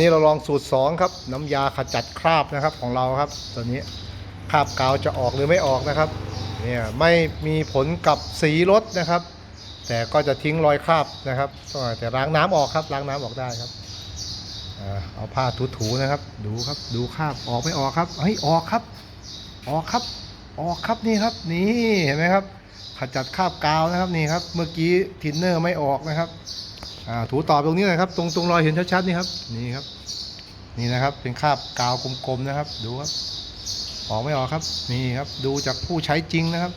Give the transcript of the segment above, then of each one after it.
นี่เราลองสูตร 2 ครับ น้ำยาขจัดคราบนะครับของเราครับ ตัวนี้คราบกาวจะออกหรือไม่ออกนะครับเนี่ยไม่มีผลกับสีรถนะครับ แต่ก็จะทิ้งรอยคราบนะครับ แต่ล้างน้ำออกครับ ล้างน้ำออกได้ครับเอาผ้าถูๆนะครับ ดูครับดูคราบออกไม่ออกครับเฮ้ยออกครับ ออกครับ ออกครับนี่ครับ นี่เห็นไหมครับ ขจัดคราบกาวนะครับนี่ครับ เมื่อกี้ทินเนอร์ไม่ออกนะครับ อ่าถูต่อตรงนี้นะครับ ตรงตรงรอยเห็นชัดๆนี่ครับ นี่ครับ นี่นะครับ เป็นคราบกาวกลมๆนะครับ ดูครับ ออกไม่ออกครับ นี่ครับ ดูจากผู้ใช้จริงนะครับ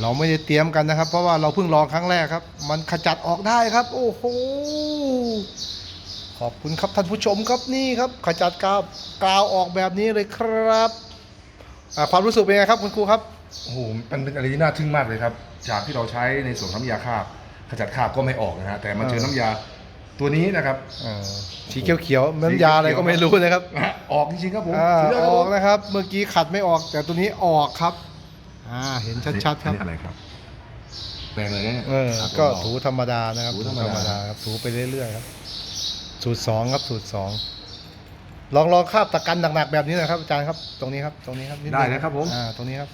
เราไม่ได้เตรียมกันนะครับ เพราะว่าเราเพิ่งลองครั้งแรกครับ มันขจัดออกได้ครับ โอ้โห ขอบคุณครับท่านผู้ชมครับนี่ครับ ขจัดกาวกาวออกแบบนี้เลยครับความรู้สึกเป็นไงครับคุณครูครับ โอ้โหมันเป็นอะไรที่น่าทึ่งมากเลยครับ จากที่เราใช้ในส่วนของน้ำยาคราบ ขจัดคราบก็ไม่ออกนะฮะแต่มาเจอเออน้ำยาตัวนี้นะครับ อ่าสีเขียวๆน้ำยาอะไรก็ไม่รู้นะครับนะฮะออกจริงๆครับผมอ่าสุดยดอครับอผกมนะครับ เมื่อกี้ขัดไม่ออก แต่ตัวนี้ออกครับ อ่า เห็นชัดๆครับ อันนี้อะไรครับแปลงเลยเนี่ยเออ ครับก็ผม ถูธรรมดานะครับถูถูธธรรรมดารมดา ครับถูไปเรื่อยๆครับ สูตรสองครับ สูตรสอง ลองลองคาบตะกันหนักๆแบบนี้นะครับอาจารย์ครับ ตรงนี้ครับ ตรงนี้ครับนินึงได้นะครับผม อ่า ตรงนี้ครับ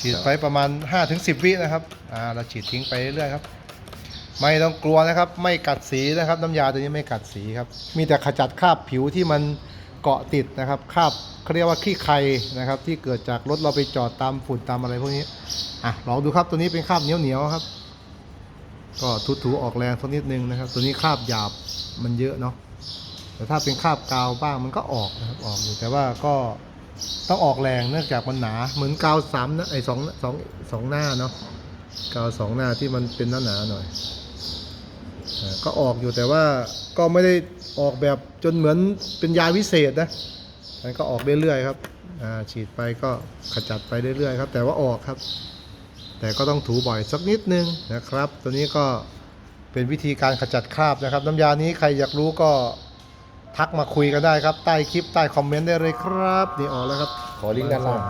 ฉีดไปประมาณ5-10วินะครับ อ่า เราฉีดทิ้งไปเรื่อยๆครับ ไม่ต้องกลัวนะครับ ไม่กัดสีนะครับ น้ำยาตัวนี้ไม่กัดสีครับ มีแต่ขจัดคราบผิวที่มันเกาะติดนะครับคราบเขาเรียกว่าขี้ไครนะครับ ที่เกิดจากรถเราไปจอดตามฝุ่นตามอะไรพวกนี้อะลองดูครับตัวนี้เป็นคราบเหนียวๆครับ ก็ทุๆออกแรงสักนิดนึงนะครับ ตัวนี้คราบหยาบมันเยอะเนาะแต่ถ้าเป็นคราบกาวบ้างมันก็ออกนะครับออกอยู่แต่ว่าก็ต้องออกแรงเนื่องจากมันหนา เหมือนกาวสามนะไอ้สองสองสองหน้าเนาะกาวสองหน้าที่มันเป็นหนาๆหน่อย ก็ออกอยู่แต่ว่าก็ไม่ได้ออกแบบจนเหมือนเป็นยาวิเศษนะมันก็ออกเรื่อยๆครับฉีดไปก็ขจัดไปเรื่อยๆครับ แต่ว่าออกครับ แต่ก็ต้องถูบ่อยสักนิดนึงนะครับ ตัวนี้ก็เป็นวิธีการขจัดคราบนะครับ น้ำยานี้ใครอยากรู้ก็ทักมาคุยกันได้ครับ ใต้คลิปใต้คอมเมนต์ได้เลยครับ นี่ออกแล้วครับ ขอลิงก์ด้านล่าง